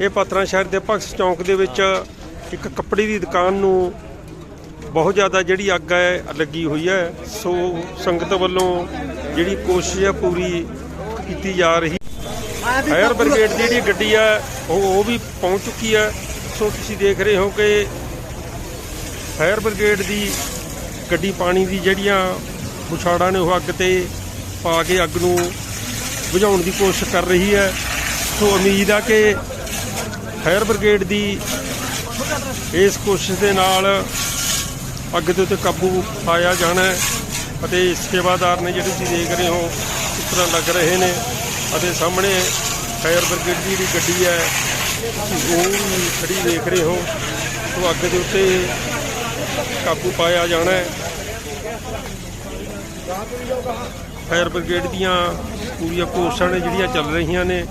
ਇਹ ਪਾਤਰਾਂ ਸ਼ਹਿਰ ਦੇ ਭਗਤ ਚੌਂਕ ਦੇ ਵਿੱਚ ਇੱਕ ਕੱਪੜੇ ਦੀ ਦੁਕਾਨ ਨੂੰ ਬਹੁਤ ਜ਼ਿਆਦਾ ਜਿਹੜੀ ਅੱਗ ਹੈ, ਲੱਗੀ ਹੋਈ ਹੈ। ਸੋ ਸੰਗਤ ਵੱਲੋਂ ਜਿਹੜੀ ਕੋਸ਼ਿਸ਼ ਹੈ ਪੂਰੀ ਕੀਤੀ ਜਾ ਰਹੀ। ਫਾਇਰ ਬ੍ਰਿਗੇਡ ਦੀ ਜਿਹੜੀ ਗੱਡੀ ਹੈ, ਉਹ ਉਹ ਵੀ ਪਹੁੰਚ ਚੁੱਕੀ ਹੈ। ਸੋ ਤੁਸੀਂ ਦੇਖ ਰਹੇ ਹੋ ਕਿ ਫਾਇਰ ਬ੍ਰਿਗੇਡ ਦੀ ਗੱਡੀ ਪਾਣੀ ਦੀ ਜਿਹੜੀਆਂ ਬੁਛਾੜਾਂ ਨੇ ਉਹ ਅੱਗ ਤੇ ਪਾ ਕੇ ਅੱਗ ਨੂੰ ਬੁਝਾਉਣ ਦੀ ਕੋਸ਼ਿਸ਼ ਕਰ ਰਹੀ ਹੈ। ਸੋ ਉਮੀਦ ਆ ਕਿ ਫਾਇਰ ਬ੍ਰਿਗੇਡ ਦੀ ਇਸ ਕੋਸ਼ਿਸ਼ ਦੇ ਨਾਲ ਅੱਗ ਦੇ ਉੱਤੇ ਕਾਬੂ ਪਾਇਆ ਜਾਣਾ ਹੈ ਅਤੇ ਸੇਵਾਦਾਰ ਨੇ ਜਿਹੜੇ ਤੁਸੀਂ ਦੇਖ ਰਹੇ ਹੋ ਕਿਸ ਤਰ੍ਹਾਂ ਲੱਗ ਰਹੇ ਨੇ ਅਤੇ ਸਾਹਮਣੇ ਫਾਇਰ ਬ੍ਰਿਗੇਡ ਦੀ ਜਿਹੜੀ ਗੱਡੀ ਹੈ ਤੁਸੀਂ ਉਹ ਵੀ ਖੜੀ ਦੇਖ ਰਹੇ ਹੋ। ਉਹ ਅੱਗ ਦੇ ਉੱਤੇ ਕਾਬੂ ਪਾਇਆ ਜਾਣਾ ਹੈ। ਫਾਇਰ ਬ੍ਰਿਗੇਡ ਦੀਆਂ ਪੂਰੀਆਂ ਕੋਸ਼ਿਸ਼ਾਂ ਨੇ ਜਿਹੜੀਆਂ ਚੱਲ ਰਹੀਆਂ ਨੇ